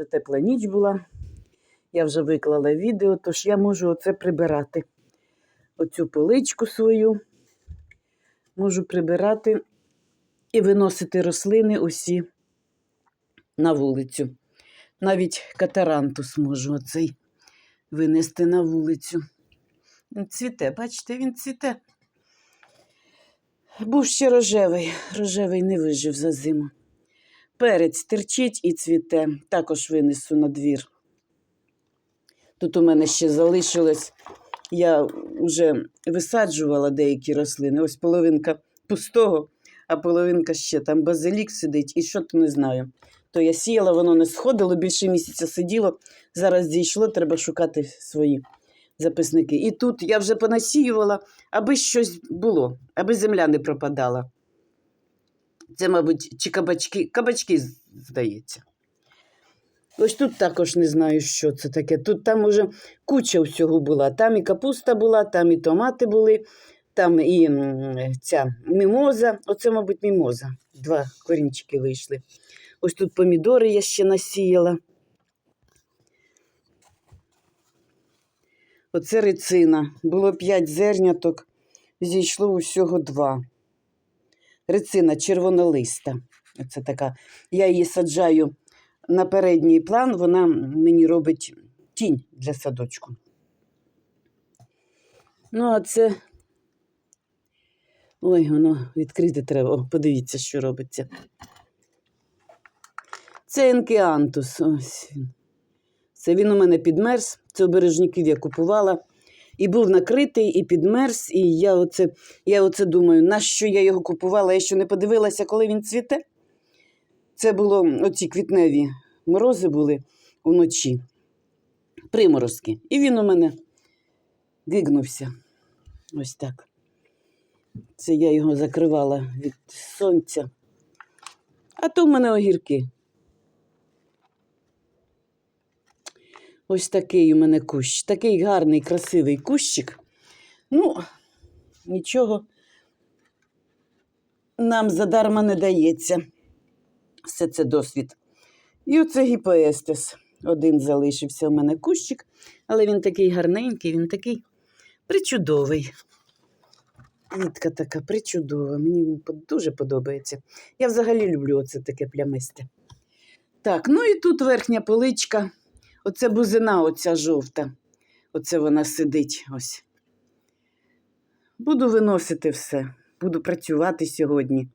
Вже тепла ніч була. Я вже виклала відео, тож я можу оце прибирати. Оцю поличку свою можу прибирати і виносити рослини усі на вулицю. Навіть катарантус можу оцей винести на вулицю. Він цвіте, бачите, він цвіте. Був ще рожевий, рожевий не вижив за зиму. Перець терчить і цвіте, також винесу на двір. Тут у мене ще залишилось, я вже висаджувала деякі рослини. Ось половинка пустого, а половинка ще там базилік сидить, і що то не знаю. То я сіяла, воно не сходило, більше місяця сиділо. Зараз дійшло, треба шукати свої записники. І тут я вже понасіювала, аби щось було, аби земля не пропадала. Це, мабуть, чи кабачки, кабачки, здається. Ось тут також не знаю, що це таке. Тут там уже куча всього була. Там і капуста була, там і томати були, там і ця мімоза. Оце, мабуть, мімоза. Два корінчики вийшли. Ось тут помідори я ще насіяла. Оце рицина. Було п'ять зерняток, зійшло усього два. Рицина червонолиста. Оце така. Я її саджаю на передній план, вона мені робить тінь для садочку. Ну, а це. Ой, воно відкрити треба. О, подивіться, що робиться. Це енкеантус. Ось. Це він у мене підмерз. Це обережників я купувала. І був накритий, і підмерз. І я оце, я оце думаю, нащо я його купувала? Я ще не подивилася, коли він цвіте. Це було оці квітневі морози були уночі, приморозки. І він у мене гигнувся. Ось так. Це я його закривала від сонця. А то в мене огірки. Ось такий у мене кущ. Такий гарний, красивий кущик. Ну, нічого нам задарма не дається. Все це досвід. І оце гіпоестес. Один залишився у мене кущик, але він такий гарненький, він такий причудовий. Квітка така причудова. Мені він дуже подобається. Я взагалі люблю оце таке плямисте. Так, ну і тут верхня поличка. Оце бузина, оця жовта. Оце вона сидить ось. Буду виносити все. Буду працювати сьогодні.